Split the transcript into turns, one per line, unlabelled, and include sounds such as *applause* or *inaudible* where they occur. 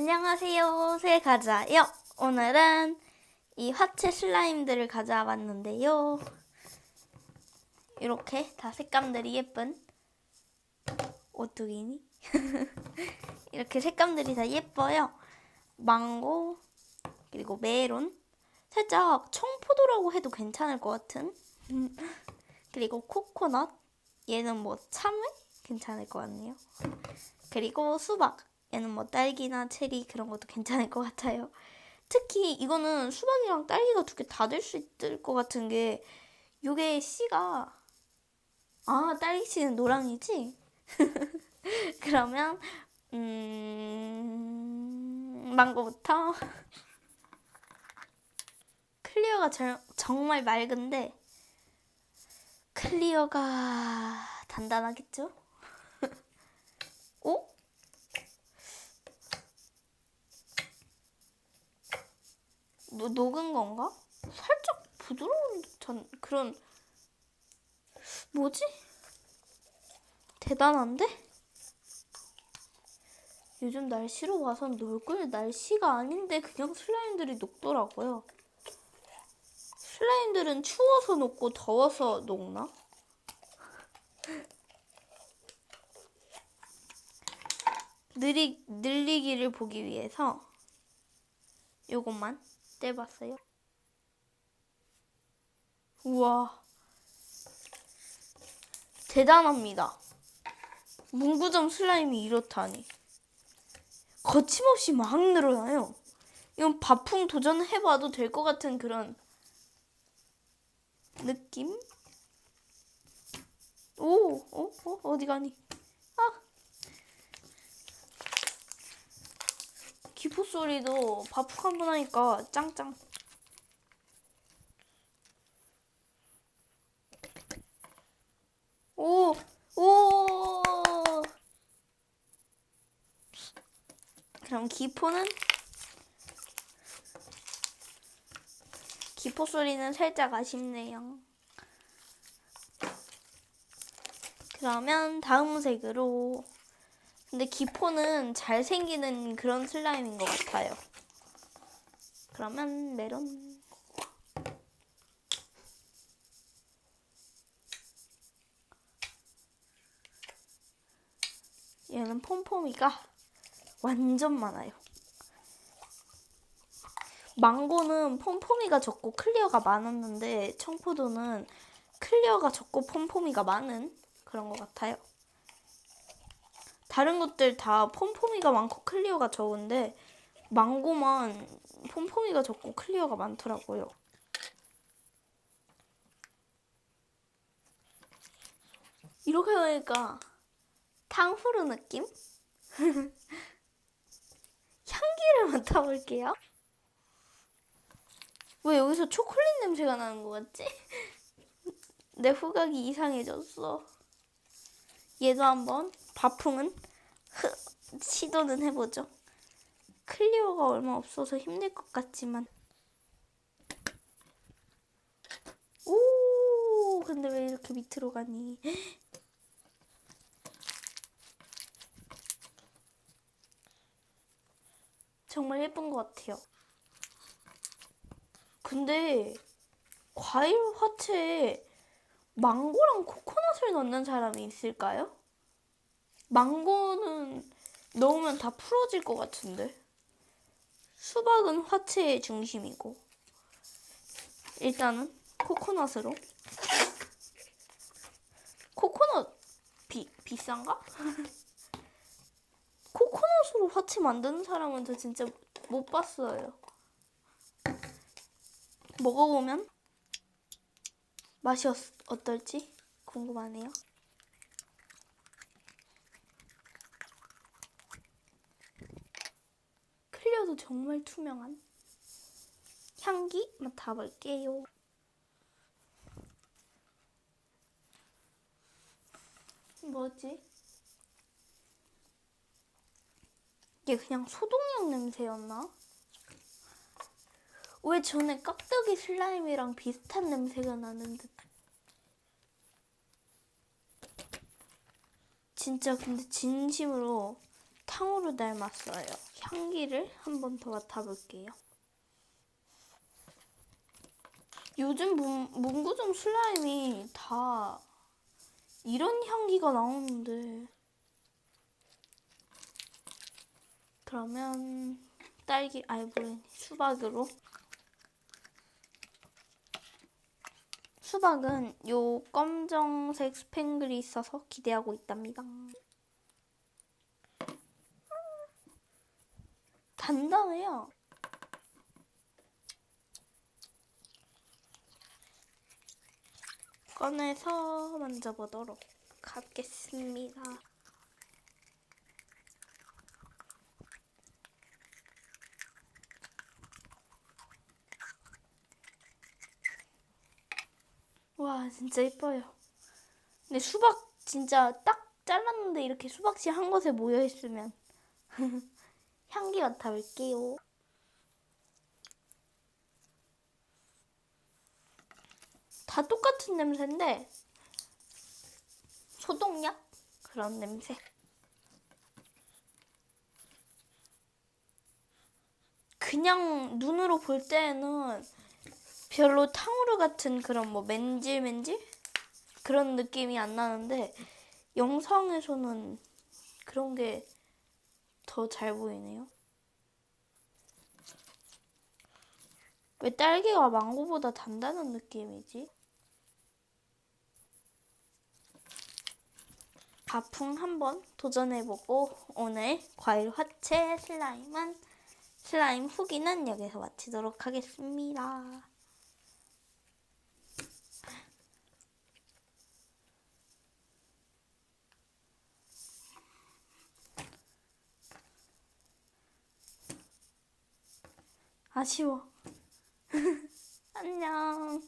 안녕하세요. 새 가자요. 오늘은 이 화채 슬라임들을 가져와 봤는데요. 이렇게 다 색감들이 예쁜 오뚜기니? *laughs* 이렇게 색감들이 다 예뻐요. 망고, 그리고 메론. 살짝 청포도라고 해도 괜찮을 것 같은. *laughs* 그리고 코코넛. 얘는 뭐 참외? 괜찮을 것 같네요. 그리고 수박. 얘는 뭐 딸기나 체리 그런 것도 괜찮을 것 같아요. 특히 이거는 수박이랑 딸기가 두 개 다 될 수 있을 것 같은 게 요게 씨가 아 딸기 씨는 노랑이지? *laughs* 그러면 음 망고부터 *laughs* 클리어가 절, 정말 맑은데 클리어가 단단하겠죠? 녹은 건가? 살짝 부드러운 전 그런 뭐지? 대단한데? 요즘 날씨로 봐선 놀꿀 날씨가 아닌데 그냥 슬라임들이 녹더라고요. 슬라임들은 추워서 녹고 더워서 녹나? *laughs* 느리, 늘리기를 보기 위해서 요것만 떼봤어요. 우와. 대단합니다. 문구점 슬라임이 이렇다니. 거침없이 막 늘어나요. 이건 바풍 도전해봐도 될 것 같은 그런 느낌? 오, 어, 어, 어디 가니? 아! 기포 소리도 바풍 한번 하니까 짱짱. 오, 오. 그럼 기포는 기포 소리는 살짝 아쉽네요. 그러면 다음 색으로 근데 기포는 잘 생기는 그런 슬라임인 것 같아요. 그러면 메론 얘는 폼폼이가 완전 많아요. 망고는 폼폼이가 적고 클리어가 많았는데 청포도는 클리어가 적고 폼폼이가 많은 그런 것 같아요. 다른 것들 다 폼폼이가 많고 클리어가 적은데 망고만 폼폼이가 적고 클리어가 많더라고요. 이렇게 보니까 탕후루 느낌? *laughs* 향기를 맡아볼게요. 왜 여기서 초콜릿 냄새가 나는 것 같지? *laughs* 내 후각이 이상해졌어. 얘도 한번 바풍은 흐, 시도는 해보죠. 클리어가 얼마 없어서 힘들 것 같지만. 오, 근데 왜 이렇게 밑으로 가니? 정말 예쁜 것 같아요. 근데 과일 화채에 망고랑 코코넛을 넣는 사람이 있을까요? 망고는 넣으면 다 풀어질 것 같은데. 수박은 화채의 중심이고. 일단은 코코넛으로. 코코넛 비, 비싼가? *laughs* 코코넛으로 화채 만드는 사람은 저 진짜 못 봤어요. 먹어보면 맛이 어, 어떨지 궁금하네요. 클리어도 정말 투명한 향기 맡아볼게요. 뭐지? 이게 그냥 소독약 냄새였나? 왜 전에 깍두기 슬라임이랑 비슷한 냄새가 나는 듯? 진짜 근데 진심으로 탕후루 닮았어요. 향기를 한 번 더 맡아볼게요. 요즘 문, 문구점 슬라임이 다 이런 향기가 나오는데 그러면 딸기 아이 뭐래 수박으로 수박은 요 검정색 스팽글이 있어서 기대하고 있답니다. 단단해요. 꺼내서 만져보도록 하겠습니다. 와 진짜 예뻐요. 근데 수박 진짜 딱 잘랐는데 이렇게 수박씨 한 곳에 모여 있으면 *laughs* 향기 맡아볼게요. 다 똑같은 냄새인데 소독약 그런 냄새. 그냥 눈으로 볼 때는 별로 탕후루 같은 그런 뭐 맨질맨질 그런 느낌이 안 나는데 영상에서는 그런 게 더 잘 보이네요. 왜 딸기가 망고보다 단단한 느낌이지? 가풍 한번 도전해보고 오늘 과일 화채 슬라임은 슬라임 후기는 여기서 마치도록 하겠습니다. 아쉬워. *laughs* 안녕.